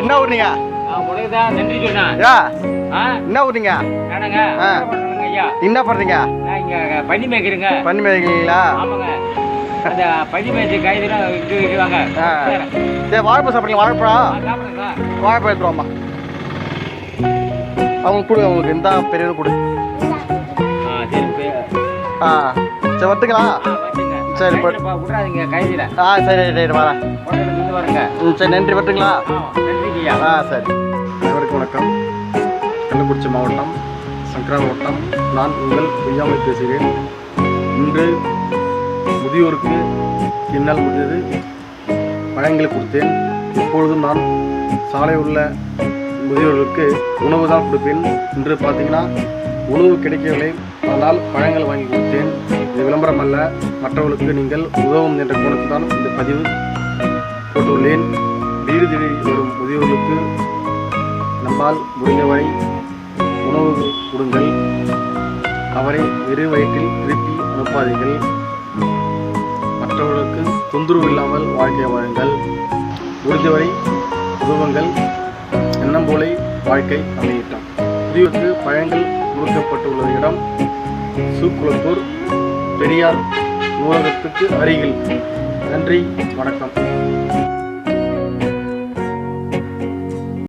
என்ன ஊர் நீங்க நன்றி என்ன ஊர் நீங்க. என்ன பண்றீங்க மேய்க்கிறேங்க. பண்ணி மேய்க்கிறீங்களா? ஆமாங்க. அந்த பனி மேய்ச்சி கைதெல்லாம் இட்டு வைக்கிறாங்க. ஆ. சரி வாழைப்பழம் சாப்பிடுங்க வாழைப்பழம்? வாழைப்பழம் எடுத்துருவாம்மா. அவங்க கொடுங்க அவங்களுக்கு எந்த பெரியவரும் கொடு. ஆ சரி ஆ. சரி வரட்டுங்களா சரி, விட்றாதீங்க கைதில ஆ சரி சரி வரேன் வரேங்க ம் சரி நன்றி வரட்டுங்களா? ஆ சரி. அனைவருக்கும் வணக்கம். கள்ளக்குறிச்சி மாவட்டம் சங்கரா மாவட்டம் நான் உங்கள் பொய்யாமை பேசுகிறேன். இன்று முதியோருக்கு என்னால் முடிந்தது பழங்களை கொடுத்தேன். இப்பொழுதும் நான் சாலை உள்ள முதியோர்களுக்கு உணவு தான் கொடுப்பேன். இன்று பார்த்தீங்கன்னா உணவு கிடைக்கவில்லை. அதனால் பழங்கள் வாங்கி கொடுத்தேன். இது விளம்பரம் அல்ல. மற்றவர்களுக்கு நீங்கள் உதவும் என்ற கோணத்தில் தான் இந்த பதிவு போட்டுள்ளேன். வீடு தேடி வரும் முதியோர்களுக்கு நம்மால் முடிந்தவரை உணவு கொடுங்கள். அவரை வெறு வயிற்றில் திருப்பி அனுப்பாதீர்கள். மற்றவர்களுக்கு தொந்தரவு இல்லாமல் வாழ்க்கை வாழுங்கள். முடிந்தவரை உதவுங்கள். எண்ணம் போல வாழ்க்கை அமையிட்டான் முதியோருக்கு பழங்கள் கொடுக்கப்பட்டுள்ள இடம் சூக்குளத்தூர். பெரியார் நூலகத்துக்கு அருகில். நன்றி வணக்கம்.